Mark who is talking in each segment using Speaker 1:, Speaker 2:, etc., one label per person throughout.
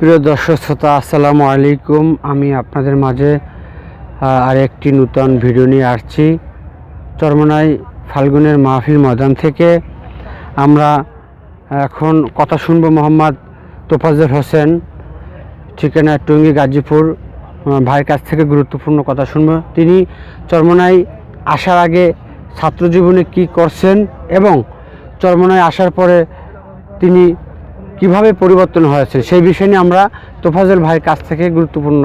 Speaker 1: প্রিয় দর্শক শ্রোতা, আসসালামু আলাইকুম। আমি আপনাদের মাঝে আরেকটি নূতন ভিডিও নিয়ে আসছি। চরমনাই ফাল্গুনের মাহফিল ময়দান থেকে আমরা এখন কথা শুনব মোহাম্মদ তোফাজ্জল হোসেন, ঠিকানা টুঙ্গি গাজীপুর। ভাইয়ের কাছ থেকে গুরুত্বপূর্ণ কথা শুনব। তিনি চরমনাই আসার আগে ছাত্র জীবনে কী করছেন এবং চরমনায় আসার পরে তিনি কীভাবে পরিবর্তন হয়েছে, সেই বিষয় নিয়ে আমরা তোফাজল ভাইয়ের কাছ থেকে গুরুত্বপূর্ণ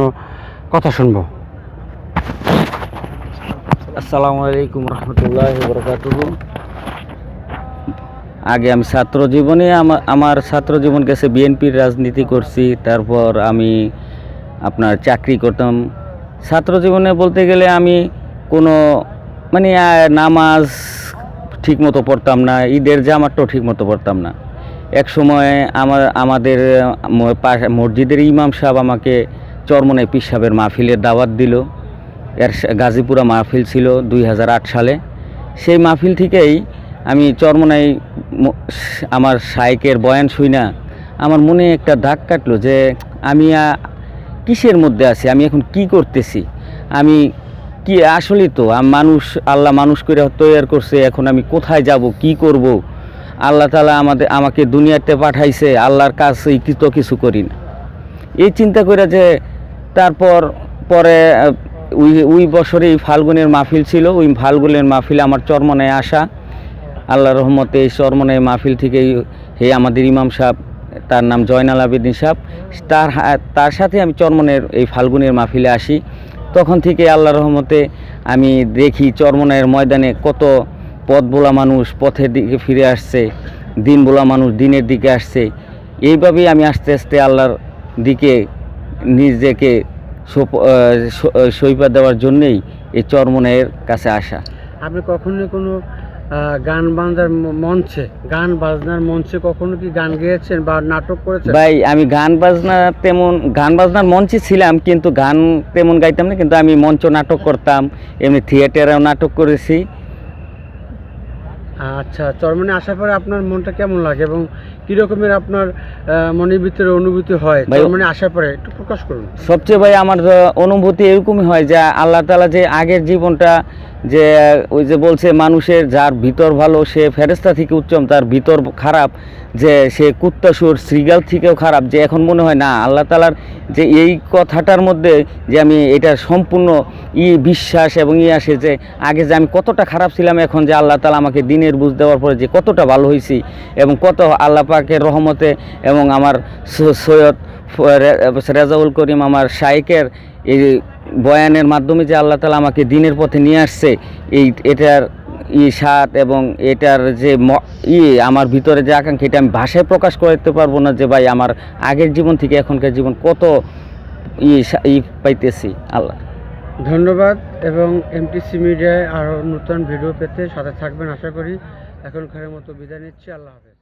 Speaker 1: কথা শুনব।
Speaker 2: আসসালামু আলাইকুম রহমতুল্লাহ আগে আমি ছাত্র জীবনে আমার ছাত্র জীবন গেছে বিএনপির রাজনীতি করছি, তারপর আমি আপনার চাকরি করতাম। ছাত্র জীবনে বলতে গেলে আমি কোনো মানে নামাজ ঠিক মতো পড়তাম না, ঈদের জামাতটাও ঠিক মতো পড়তাম না। এক সময় আমার, আমাদের মসজিদের ইমাম সাহেব আমাকে চরমনাই পীর সাহেবের মাহফিলের দাওয়াত দিল। এর গাজীপুরা মাহফিল ছিল দুই হাজার আট সালে। সেই মাহফিল থেকেই আমি চরমনাই আমার সাইকের বয়ান শুই না, আমার মনে একটা দাগ কাটলো যে আমি কিসের মধ্যে আছি? আমি এখন কি করতেছি? আমি কি আসলেই তো? মানুষ, আল্লাহ মানুষ করে তৈরি করছে, এখন আমি কোথায় যাব? কি করব? আল্লাহ তালা আমাদের, আমাকে দুনিয়াতে পাঠাইছে, আল্লাহর কাছে তো কিছু করি না। এই চিন্তা করে যে তারপর, পরে ওই ওই বছরেই ফাল্গুনের মাহফিল ছিল, ওই ফাল্গুনের মাহফিলে আমার চরমনায় আসা। আল্লাহ রহমতে এই চরমনায় মাহফিল থেকেই হে আমাদের ইমাম সাহেব, তার নাম জয়নাল আবেদিন সাহেব, তার তার সাথে আমি চরমনের এই ফাল্গুনের মাহফিলে আসি। তখন থেকে আল্লাহ রহমতে আমি দেখি চরমনায়ের ময়দানে কত পথ বোলা মানুষ পথের দিকে ফিরে আসছে দিন বোলা মানুষ দিনের দিকে আসছে। এইভাবেই আমি আস্তে আস্তে আল্লাহর দিকে নিজেকে সইপা দেওয়ার জন্যেই এই চরমনের কাছে আসা।
Speaker 1: আপনি কখনো কোনো গান বাজনার মঞ্চে গান বাজনার মঞ্চে কখনো কি গান গেয়েছেন বা নাটক করেছেন?
Speaker 2: ভাই আমি গান বাজনা তেমন গান বাজনার মঞ্চে ছিলাম কিন্তু গান তেমন গাইতাম না কিন্তু আমি মঞ্চ নাটক করতাম এমনি থিয়েটারেও নাটক করেছি।
Speaker 1: আচ্ছা চরমনে আসার পরে আপনার মনটা কেমন লাগে? এবং কি রকমের আপনার মনের ভিতরে অনুভূতি হয়? চরমনে আসার পরে একটু প্রকাশ করুন।
Speaker 2: সবচেয়ে ভাই আমার অনুভূতি এরকমই হয় যে আল্লাহ তালা যে আগের জীবনটা যে ওই যে বলছে মানুষের যার ভিতর ভালো সে ফেরেস্তা থেকে উচ্চম তার ভিতর খারাপ যে সে কুত্তাসুর শ্রীগাল থেকেও খারাপ যে এখন মনে হয় না আল্লাহ তালার যে এই কথাটার মধ্যে যে আমি এটা সম্পূর্ণ ই বিশ্বাস এবং ই আসে যে আগে যে আমি কতটা খারাপ ছিলাম এখন যে আল্লাহ তালা আমাকে দিনের বুঝ দেওয়ার পরে যে কতটা ভালো হয়েছি এবং কত আল্লাহ পাকের রহমতে এবং আমার সৈয়দ রেজাউল করিম আমার শাইকের এই বয়ানের মাধ্যমে যে আল্লাহ তালা আমাকে দিনের পথে নিয়ে আসছে, এই, এটার ই স্বাদ এবং এটার যে ই আমার ভিতরে যে আকাঙ্ক্ষা, এটা আমি ভাষায় প্রকাশ করতে পারব না যে ভাই আমার আগের জীবন থেকে এখনকার জীবন কত ই ই পাইতেছি। আল্লাহ।
Speaker 1: ধন্যবাদ এবং এমটিসি মিডিয়ায় আরও নতুন ভিডিও পেতে সাথে থাকবেন আশা করি। এখনকার মতো বিদায় নিচ্ছি। আল্লাহ হাফেজ।